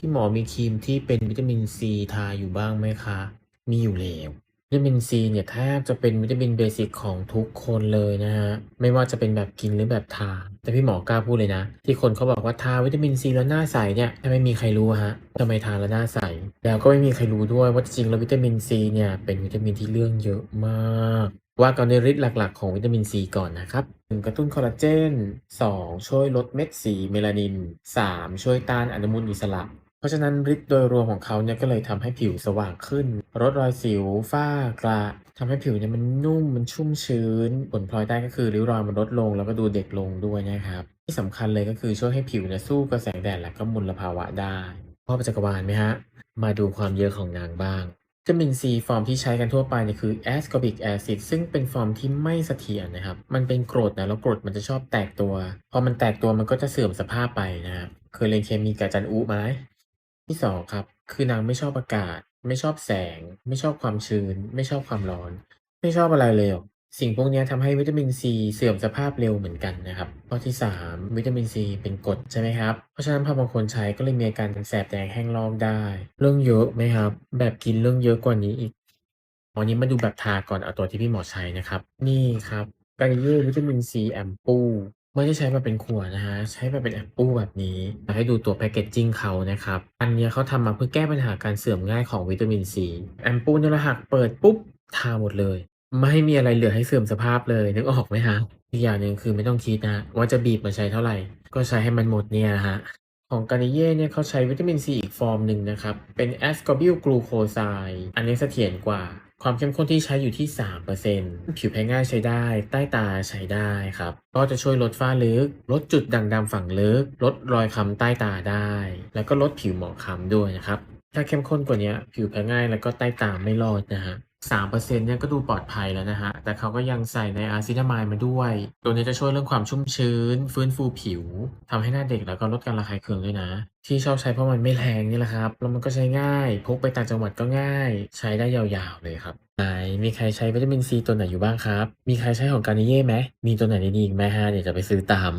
พี่หมอมีครีมที่เป็นวิตามินซีทาอยู่บ้างไหมคะ มีอยู่แล้ววิตามินซีเนี่ยแทบจะเป็นวิตามินเบสิกของทุกคนเลยนะฮะ ไม่ว่าจะเป็นแบบกินหรือแบบทา แต่พี่หมอกล้าพูดเลยนะ ที่คนเขาบอกว่าทาวิตามินซีแล้วหน้าใสเนี่ยไม่มีใครรู้ฮะทำไมทาแล้วหน้าใส แล้วก็ไม่มีใครรู้ด้วยว่าจริงแล้ววิตามินซีเนี่ยเป็นวิตามินที่เรื่องเยอะมากว่ากันในฤทธิ์หลักๆ ของวิตามินซีก่อนนะครับ 1. กระตุ้นคอลลาเจน 2. ช่วยลดเม็ดสีเมลานิน 3. ช่วยต้านอนุมูลอิสระ เพราะฉะนั้นฤทธิ์โดยรวมของเขาเนี่ยก็เลยทำให้ผิวสว่างขึ้นลดรอยสิวฝ้ากระทำให้ผิวเนี่ยมันนุ่มมันชุ่มชื้น ผลพลอยได้ก็คือริ้วรอยมันลดลงแล้วก็ดูเด็กลงด้วยนะครับ ที่สำคัญเลยก็คือช่วยให้ผิวเนี่ยสู้กับแสงแดดและก็มลภาวะได้พ่อประจักรวาลไหมฮะ มาดูความเยอะของนางบ้างวิตามินซีฟอร์มที่ใช้กันทั่วไปเนี่ยคือ ascorbic acid ซึ่งเป็นฟอร์มที่ไม่เสถียรนะครับ มันเป็นกรดนะแล้วกรดมันจะชอบแตกตัว พอมันแตกตัวมันก็จะเสื่อมสภาพไปนะครับเคยเรียนเคมีกับจันอุไหม ที่สองครับ คือนางไม่ชอบอากาศ ไม่ชอบแสง ไม่ชอบความชื้น ไม่ชอบความร้อน ไม่ชอบอะไรเลยอกสิ่งพวกนี้ทำให้วิตามินซีเสื่อมสภาพเร็วเหมือนกันนะครับข้อที่ 3 วิตามินซีเป็นกรดใช่ไหมครับ เพราะฉะนั้นพอบางคนใช้ก็เลยมีอาการแสบแดงแห้งลอกได้ เรื่องเยอะไหมครับ แบบกินเรื่องเยอะกว่านี้อีกวันนี้มาดูแบบทาก่อนเอาตัวที่พี่หมอใช้นะครับ นี่ครับกาลิเย่วิตามินซีแอมปู ไม่ได้ใช้มาเป็นขวดนะฮะ ใช้มาเป็นแอมปูแบบนี้อยาให้ดูตัวแพคเกจจิ้งเขานะครับ อันนี้เขาทำมาเพื่อแก้ปัญหาการเสื่อมง่ายของวิตามินซีแอมปูเนี่ยหละหักเปิดปุ๊บทาหมดเลย ไม่มีอะไรเหลือให้เสื่อมสภาพเลยนึกออกไหมฮะอีกอย่างหนึ่งคือไม่ต้องคิดนะ ว่าจะบีบมาใช้เท่าไหร่ ก็ใช้ให้มันหมดเนี่ยนะฮะของกานิเย่เนี่ยเขาใช้วิตามินซีอีกฟอร์มหนึ่งนะครับ เป็นแอสคอบิลกลูโคไซด์อันนี้เสถียรกว่า ความเข้มข้นที่ใช้อยู่ที่ 3%ผิวแพ้ง่ายใช้ได้ ใต้ตาใช้ได้ครับ ก็จะช่วยลดฝ้าลึก ลดจุดด่างดำฝั่งลึก ลดรอยค้ำใต้ตาได้ แล้วก็ลดผิวหมองคล้ำด้วยนะครับ ถ้าเข้มข้นกว่านี้ผิวแพ้ง่ายแล้วก็ใต้ตาไม่รอดนะฮะ 3%เนี่ยก็ดูปลอดภัยแล้วนะฮะ แต่เขาก็ยังใส่ในอาซินามายมาด้วย ตัวนี้จะช่วยเรื่องความชุ่มชื้น ฟื้นฟูผิวทำให้หน้าเด็กแล้วก็ลดการระคายเคืองด้วยนะ ที่ชอบใช้เพราะมันไม่แพงนี่แหละครับ แล้วมันก็ใช้ง่าย พกไปต่างจังหวัดก็ง่าย ใช้ได้ยาวๆเลยครับ ไหน มีใครใช้วิตามินซีตัวไหนอยู่บ้างครับ มีใครใช้ของการนิเย่ไหมมีตัวไหนดีๆอีกไหมฮะ เดี๋ยวจะไปซื้อตาม